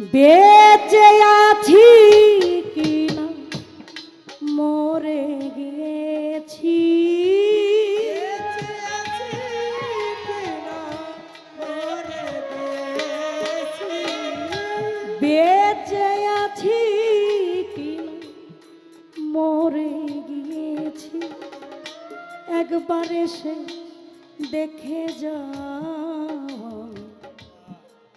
বেঁচে আছি কিনা? মরে গিয়েছি বেঁচে আছি কিনা? মরে গিয়েছি। একবার এসে দেখে যাও।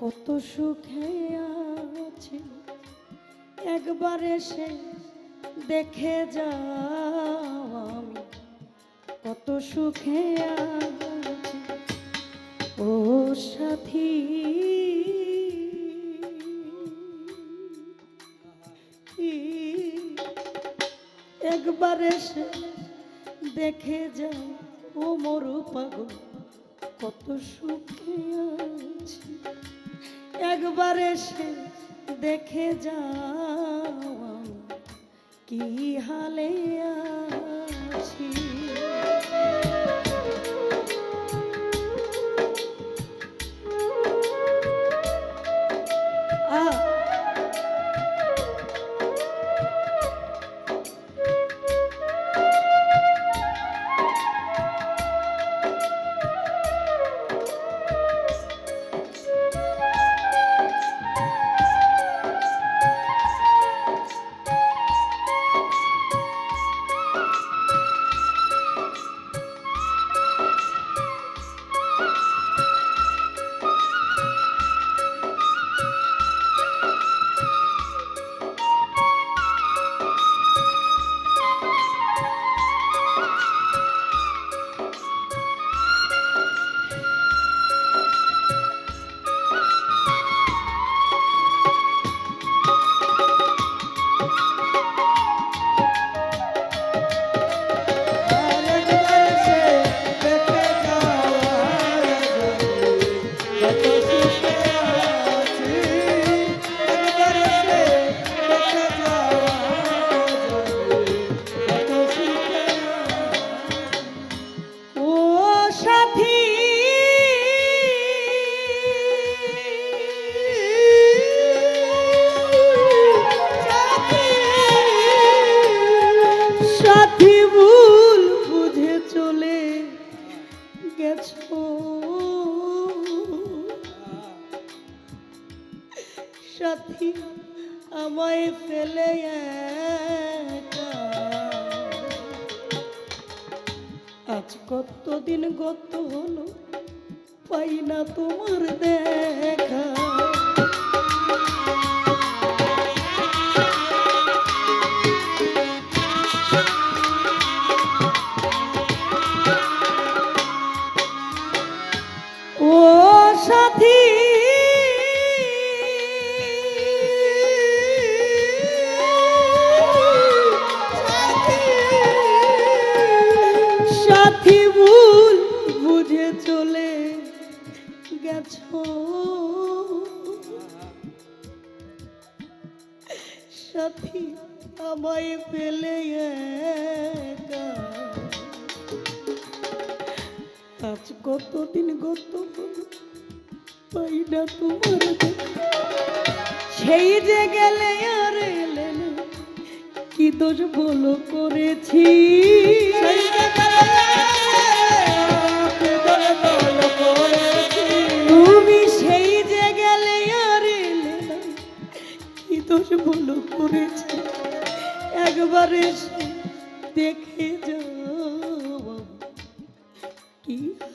কত সুখে আছি একবার এসে দেখে যাও আমি, কত সুখে আছি। ও সাথী। একবার এসে দেখে যাও, ও মরু পাগল, কত সুখে আছি। একবার এসে দেখে যাও কি হালে আছি? সাথী আমায় ফেলে আজ কতদিন গত হলো পাই না তোমার দেখা। আজ কতদিন গত পাই না তোমার সেই যে গেলে আর এলে না কি দোষ বলো করেছি? তুমি সেই যে গেলে আর এলে না কি দোষ বলো করেছি? একবার দেখে যাও।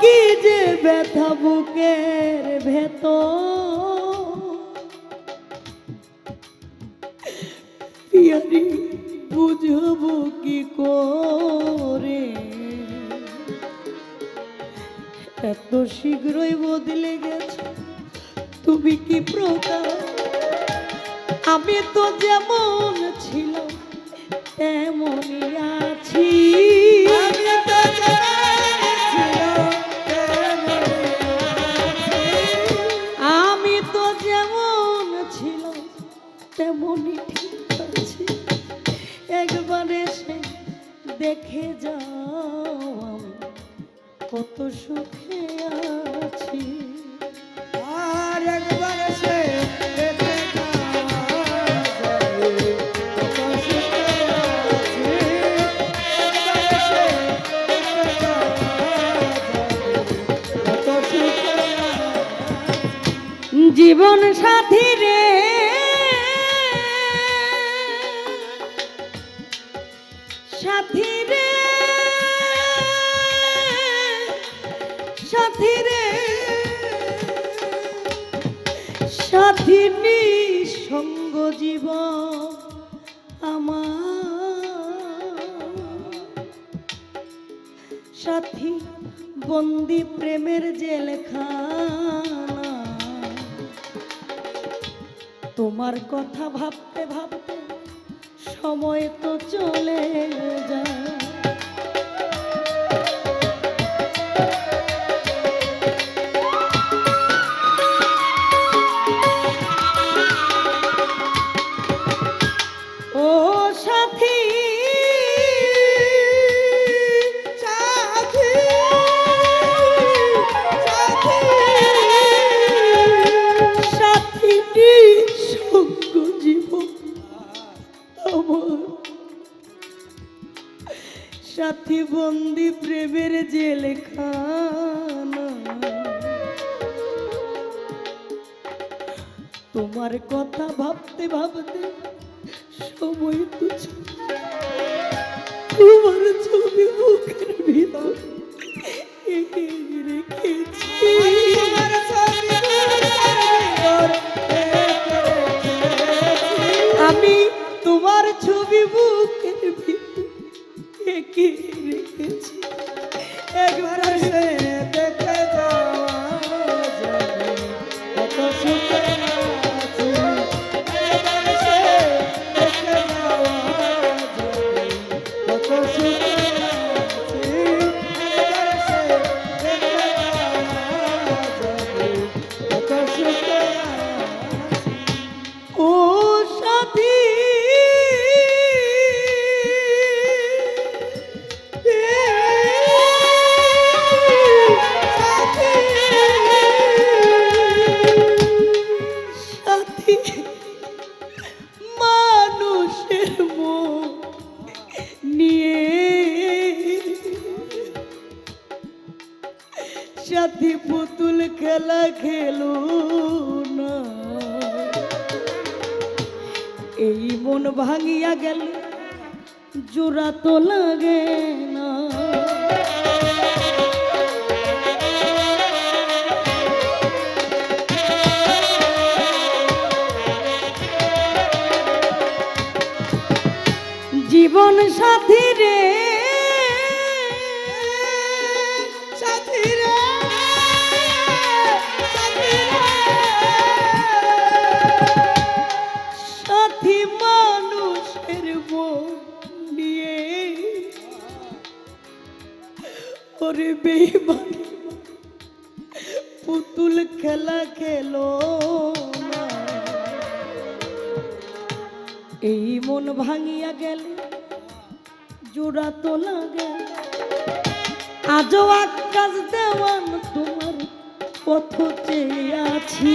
কি যে ব্যথা বুকের ভেতর? বুঝব কি করে? এত শীঘ্রই বদলে গেছে, তুমি কি প্রকার আমি তো যেমন ছিল তেমনই আছি। আমি দেখে যাও আমি কত সুখে আছি। আর একবার এসে দেখে যাও। সাথী সঙ্গ জীবন আমার। সাথী, বন্দি প্রেমের জেলখানা। তোমার কথা ভাবতে ভাবতে সময় তো চলে সাথী বন্দি প্রেমের জেলখানা তোমার কথা ভাবতে ভাবতে সময় তো তোমার ছবি মুখের ভিতর। আমি তোমার ছবি বুকের সাথী পুতুল খেলা খেলো না। এই মন ভাঙিয়া গেল, জোড়া তো লাগে না। জীবন সাথী রে। ওরে বেইমান পুতুল খেলা খেলো। এই মন ভাঙিয়া গেলে জোড়া তো লাগে আজও আকাশ দেওয়ান তোমার পথ চেয়ে আছি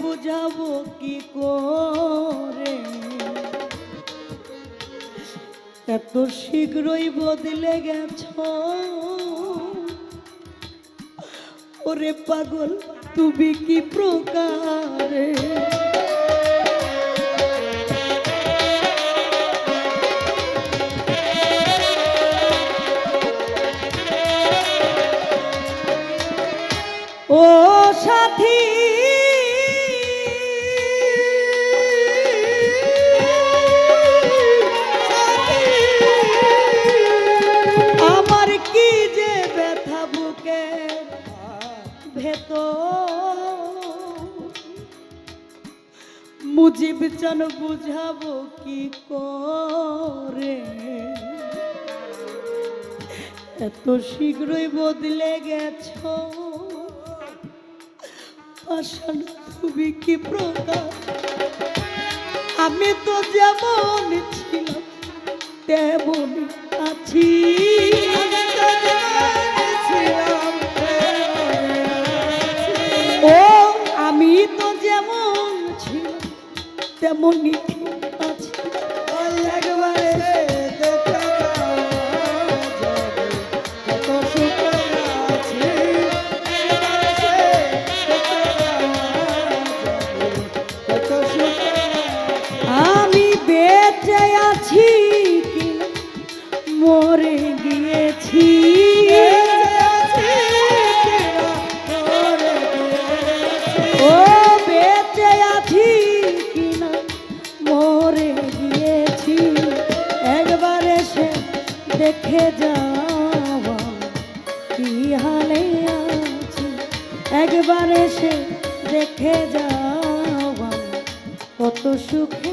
বুঝাবো কি করে? এত শীঘ্রই বদলে গেছ। ওরে পাগল তুমি কি প্রকারে মুজিব চান বুঝাবো কি করে? এত শীঘ্রই বদলে গেছ। পাষাণ তুমি কি প্রকার আমি তো যেমন ছিলাম, তেমন আছি। ও তেমনই ঠিক আছি। আমি বেঁচে আছি মরে গিয়েছি দেখে যাওয়া কি হালে আছি? একবার এসে দেখে যাওয়া কত সুখে